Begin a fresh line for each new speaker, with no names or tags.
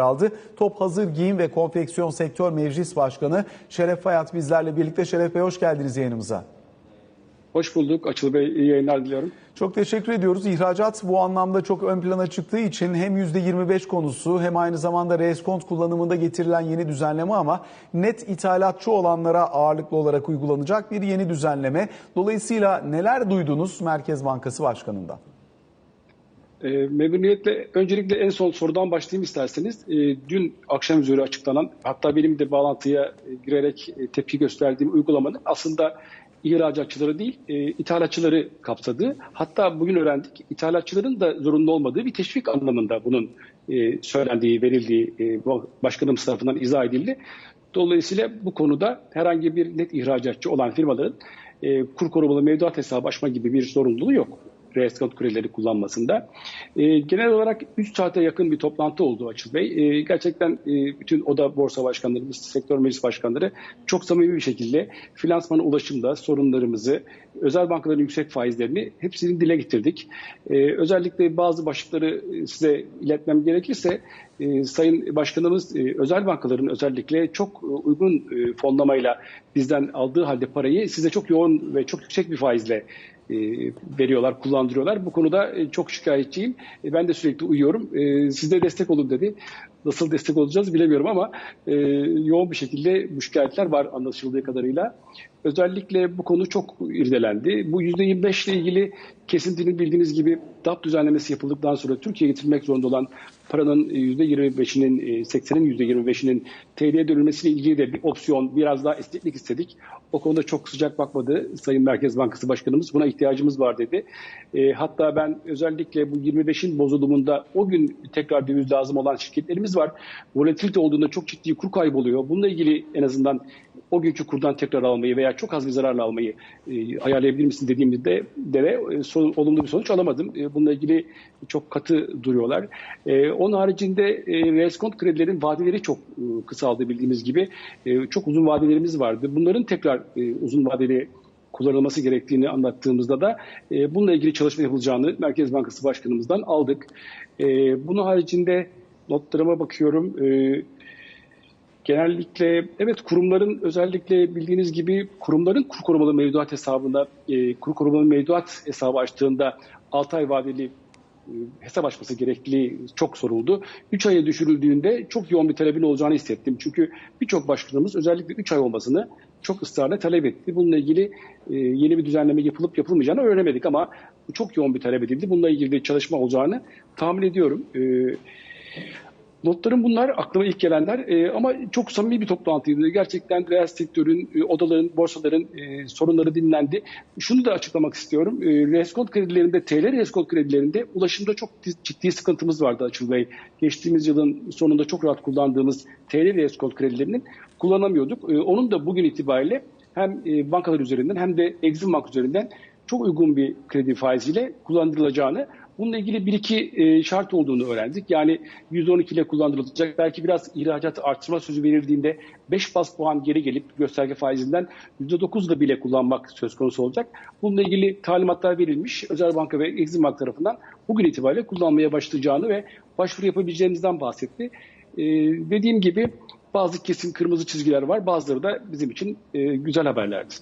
aldı. Top Hazır Giyim ve Konfeksiyon Sektör Meclis Başkanı Şeref Hayat bizlerle birlikte. Şeref Bey hoş geldiniz yayınımıza.
Hoş bulduk. Açıl Bey iyi yayınlar diliyorum.
Çok teşekkür ediyoruz. İhracat bu anlamda çok ön plana çıktığı için hem %25 konusu hem aynı zamanda reskont kullanımında getirilen yeni düzenleme ama net ithalatçı olanlara ağırlıklı olarak uygulanacak bir yeni düzenleme. Dolayısıyla neler duydunuz Merkez Bankası Başkanı'ndan?
E, memnuniyetle öncelikle en son sorudan başlayayım isterseniz. E, dün akşam üzeri açıklanan hatta benim de bağlantıya e, girerek e, tepki gösterdiğim uygulamanın aslında ihracatçıları değil e, ithalatçıları kapsadığı hatta bugün öğrendik ithalatçıların da zorunlu olmadığı bir teşvik anlamında bunun e, söylendiği, verildiği e, başkanımız tarafından izah edildi. Dolayısıyla bu konuda herhangi bir net ihracatçı olan firmaların e, kur korumalı mevduat hesabı açma gibi bir zorunluluğu yok reskont kredileri kullanmasında. E, genel olarak 3 saate yakın bir toplantı oldu Açıl Bey. E, gerçekten e, bütün oda borsa başkanlarımız, sektör meclis başkanları çok samimi bir şekilde finansmana ulaşımda sorunlarımızı, özel bankaların yüksek faizlerini hepsini dile getirdik. E, özellikle bazı başlıkları size iletmem gerekirse e, Sayın Başkanımız e, özel bankaların özellikle çok uygun e, fonlamayla bizden aldığı halde parayı size çok yoğun ve çok yüksek bir faizle e, veriyorlar, kullandırıyorlar. Bu konuda e, çok şikayetçiyim. E, ben de sürekli uyuyorum. Siz de destek olun dedi. Nasıl destek olacağız bilemiyorum ama yoğun bir şekilde bu şikayetler var anlaşıldığı kadarıyla. Özellikle bu konu çok irdelendi. Bu %25 ile ilgili kesintinin bildiğiniz gibi DAP düzenlemesi yapıldıktan sonra Türkiye'ye getirmek zorunda olan paranın %25'inin, 80'in %25'inin TL'ye dönülmesiyle ilgili de bir opsiyon, biraz daha esneklik istedik. O konuda çok sıcak bakmadı Sayın Merkez Bankası Başkanımız. Buna ihtiyacımız var dedi. E, hatta ben özellikle bu 25'in bozulumunda o gün tekrar döviz lazım olan şirketlerimiz var. Volatilite olduğunda çok ciddi kur kaybı oluyor. Bununla ilgili en azından o günkü kurdan tekrar almayı veya çok az bir zararla almayı e, ayarlayabilir misin dediğimizde de e, son, olumlu bir sonuç alamadım. E, bununla ilgili çok katı duruyorlar. E, onun haricinde e, reskont kredilerin vadeleri çok e, kısaldı bildiğimiz gibi. E, çok uzun vadelerimiz vardı. Bunların tekrar e, uzun vadeli kullanılması gerektiğini anlattığımızda da e, bununla ilgili çalışma yapılacağını Merkez Bankası Başkanımızdan aldık. E, bunun haricinde notlarıma bakıyorum. E, genellikle evet kurumların özellikle bildiğiniz gibi kurumların kur korumalı mevduat hesabında e, kur korumalı mevduat hesabı açtığında 6 ay vadeli e, hesap açması gerekli çok soruldu. 3 aya düşürüldüğünde çok yoğun bir talebin olacağını hissettim. Çünkü birçok başkanımız özellikle 3 ay olmasını çok ısrarla talep etti. Bununla ilgili e, yeni bir düzenleme yapılıp yapılmayacağını öğrenemedik ama çok yoğun bir talep edildi. Bununla ilgili çalışma olacağını tahmin ediyorum. E, Notlarım bunlar aklıma ilk gelenler e, ama çok samimi bir toplantıydı. Gerçekten reel sektörün, e, odaların, borsaların e, sorunları dinlendi. Şunu da açıklamak istiyorum. E, reskont kredilerinde, TL reskont kredilerinde ulaşımda çok ciddi sıkıntımız vardı Açıl Bey. Geçtiğimiz yılın sonunda çok rahat kullandığımız TL reskont kredilerinin kullanamıyorduk. E, onun da bugün itibariyle hem e, bankalar üzerinden hem de Exim Bank üzerinden çok uygun bir kredi faiziyle kullandırılacağını Bununla ilgili bir iki e, şart olduğunu öğrendik. Yani %12 ile kullandırılacak. Belki biraz ihracat artırma sözü verildiğinde 5 bas puan geri gelip gösterge faizinden %9 ile bile kullanmak söz konusu olacak. Bununla ilgili talimatlar verilmiş. Özel Banka ve Exim Bank tarafından bugün itibariyle kullanmaya başlayacağını ve başvuru yapabileceğimizden bahsetti. E, dediğim gibi bazı kesin kırmızı çizgiler var. Bazıları da bizim için e, güzel haberlerdi.